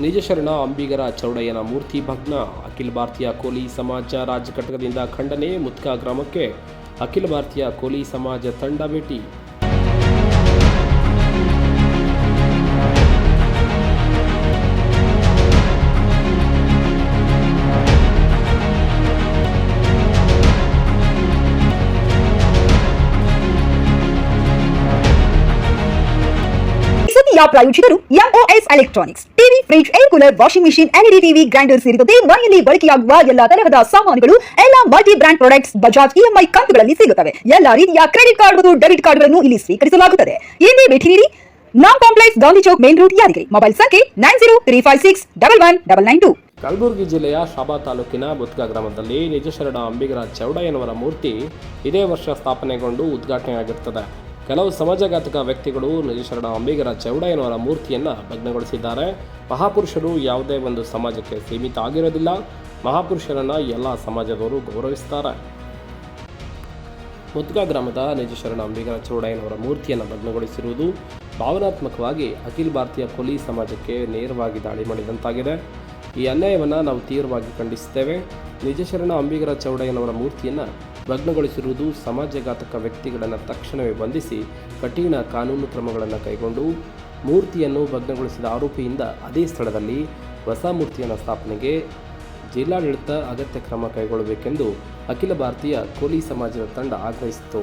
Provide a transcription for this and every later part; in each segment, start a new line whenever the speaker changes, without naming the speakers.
ನಿಜಶರಣ ಅಂಬಿಗರ ಚೌಡಯ್ಯನ ಮೂರ್ತಿ ಭಗ್ನ. ಅಖಿಲ ಭಾರತೀಯ ಕೋಲಿ ಸಮಾಜ ರಾಜ್ಯ ಘಟಕದಿಂದ ಖಂಡನೆ ಮುತ್ಕಾ ಗ್ರಾಮಕ್ಕೆ. ಅಖಿಲ ಭಾರತೀಯ ಕೋಲಿ ಸಮಾಜ ತಂಡ ಭೇಟಿ.
ಈ ಪ್ರಾಯೋಜಿತರು MOS electronics TV, fridge air cooler washing machine LED TV grinder ಸೇರಿದಂತೆ ಮನೆಯಲ್ಲಿ ಬಳಕೆಯಾಗುವ ಎಲ್ಲಾ ತರಹದ ಸಾಮಾನುಗಳು, ಎಲ್ಲಾ multi brand products Bajaj EMI ಕಂತುಗಳಲ್ಲಿ ಸಿಗುತ್ತವೆ. ಎಲ್ಲಾ ರೀತಿಯ ಕ್ರೆಡಿಟ್ ಕಾರ್ಡ್ ಮತ್ತು ಡೆಬಿಟ್ ಕಾರ್ಡ್ಗಳನ್ನು ಇಲ್ಲಿ ಸ್ವೀಕರಿಸಲಾಗುತ್ತದೆ. ಇಲ್ಲಿ ಭೇಟಿ ನೀಡಿ ನಾಮ್ complex Gandhi Chowk main road Yadgiri. Mobile ಸಂಖ್ಯೆ nine zero three five six double one double nine two.
Kalaburagi ಜಿಲ್ಲೆಯ ಶಾಬಾ ತಾಲೂಕಿನ ಬುತ್ಕ ಗ್ರಾಮದಲ್ಲಿ ನಿಜಶರಣ ಅಂಬಿಗರ ಚೌಡಯ್ಯನವರ ಮೂರ್ತಿ ಇದೇ ವರ್ಷ ಸ್ಥಾಪನೆಗೊಂಡು ಉದ್ಘಾಟನೆಯಾಗಿರುತ್ತದೆ ಕೆಲವು ಸಮಾಜಘಾತಕ ವ್ಯಕ್ತಿಗಳು ನಿಜಶರಣ ಅಂಬಿಗರ ಚೌಡಯ್ಯನವರ ಮೂರ್ತಿಯನ್ನು ಭಗ್ನಗೊಳಿಸಿದ್ದಾರೆ. ಮಹಾಪುರುಷರು ಯಾವುದೇ ಒಂದು ಸಮಾಜಕ್ಕೆ ಸೀಮಿತ ಆಗಿರೋದಿಲ್ಲ. ಮಹಾಪುರುಷರನ್ನು ಎಲ್ಲ ಸಮಾಜದವರು ಗೌರವಿಸ್ತಾರೆ. ಮುದ್ಗಾ ಗ್ರಾಮದ ನಿಜಶರಣ ಅಂಬಿಗರ ಚೌಡಯ್ಯನವರ ಮೂರ್ತಿಯನ್ನು ಭಗ್ನಗೊಳಿಸಿರುವುದು ಭಾವನಾತ್ಮಕವಾಗಿ ಅಖಿಲ ಭಾರತೀಯ ಕೊಲಿ ಸಮಾಜಕ್ಕೆ ನೇರವಾಗಿ ದಾಳಿ ಮಾಡಿದಂತಾಗಿದೆ. ಈ ಅನ್ಯಾಯವನ್ನು ನಾವು ತೀವ್ರವಾಗಿ ಖಂಡಿಸುತ್ತೇವೆ. ನಿಜಶರಣ ಅಂಬಿಗರ ಚೌಡಯ್ಯನವರ ಮೂರ್ತಿಯನ್ನು ಭಗ್ನಗೊಳಿಸಿರುವುದು ಸಮಾಜಘಾತಕ ವ್ಯಕ್ತಿಗಳನ್ನು ತಕ್ಷಣವೇ ಬಂಧಿಸಿ ಕಠಿಣ ಕಾನೂನು ಕ್ರಮಗಳನ್ನು ಕೈಗೊಂಡು ಮೂರ್ತಿಯನ್ನು ಭಗ್ನಗೊಳಿಸಿದ ಆರೋಪಿಯಿಂದ ಅದೇ ಸ್ಥಳದಲ್ಲಿ ಹೊಸ ಮೂರ್ತಿಯನ್ನು ಸ್ಥಾಪನೆಗೆ ಜಿಲ್ಲಾಡಳಿತ ಅಗತ್ಯ ಕ್ರಮ ಕೈಗೊಳ್ಳಬೇಕೆಂದು ಅಖಿಲ ಭಾರತೀಯ ಕೋಲಿ ಸಮಾಜದ ತಂಡ ಆಗ್ರಹಿಸಿತು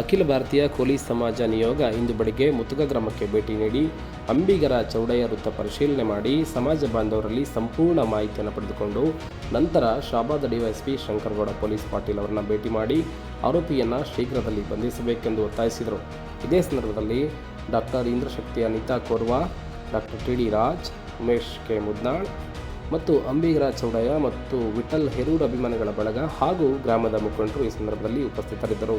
ಅಖಿಲ ಭಾರತೀಯ ಕೋಲಿ ಸಮಾಜ ನಿಯೋಗ ಇಂದು ಬೆಳಿಗ್ಗೆ ಮುತುಗ ಗ್ರಾಮಕ್ಕೆ ಭೇಟಿ ನೀಡಿ ಅಂಬಿಗರ ಚೌಡಯ್ಯ ವೃತ್ತ ಪರಿಶೀಲನೆ ಮಾಡಿ ಸಮಾಜ ಬಾಂಧವರಲ್ಲಿ ಸಂಪೂರ್ಣ ಮಾಹಿತಿಯನ್ನು ಪಡೆದುಕೊಂಡು ನಂತರ ಶಾಬಾದ್ ಡಿವೈಎಸ್ಪಿ ಶಂಕರಗೌಡ ಪೊಲೀಸ್ ಪಾಟೀಲ್ ಅವರನ್ನು ಭೇಟಿ ಮಾಡಿ ಆರೋಪಿಯನ್ನು ಶೀಘ್ರದಲ್ಲಿ ಬಂಧಿಸಬೇಕೆಂದು ಒತ್ತಾಯಿಸಿದರು. ಇದೇ ಸಂದರ್ಭದಲ್ಲಿ doctor Indrashakti Anita Korwa, doctor T D Raj, Umesh K. Mudnal ಮತ್ತು ಅಂಬಿಗರ ಚೌಡಯ್ಯ ಮತ್ತು ವಿಠಲ್ ಹೆರೂಡ್ ಅಭಿಮಾನಿಗಳ ಬಳಗ ಹಾಗೂ ಗ್ರಾಮದ ಮುಖಂಡರು ಈ ಸಂದರ್ಭದಲ್ಲಿ ಉಪಸ್ಥಿತರಿದ್ದರು.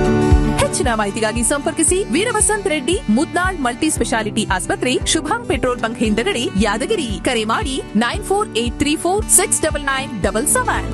ಹೆಚ್ಚಿನ ಮಾಹಿತಿಗಾಗಿ ಸಂಪರ್ಕಿಸಿ ವೀರವಸಂತ್ ರೆಡ್ಡಿ ಮುದ್ನಾಳ್ ಮಲ್ಟಿ ಸ್ಪೆಷಾಲಿಟಿ ಆಸ್ಪತ್ರೆ, ಶುಭಂ ಪೆಟ್ರೋಲ್ ಬಂಕ್ ಹಿಂದಗಡೆ ಯಾದಗಿರಿ. ಕರೆ ಮಾಡಿ nine four eight three four six double nine double seven.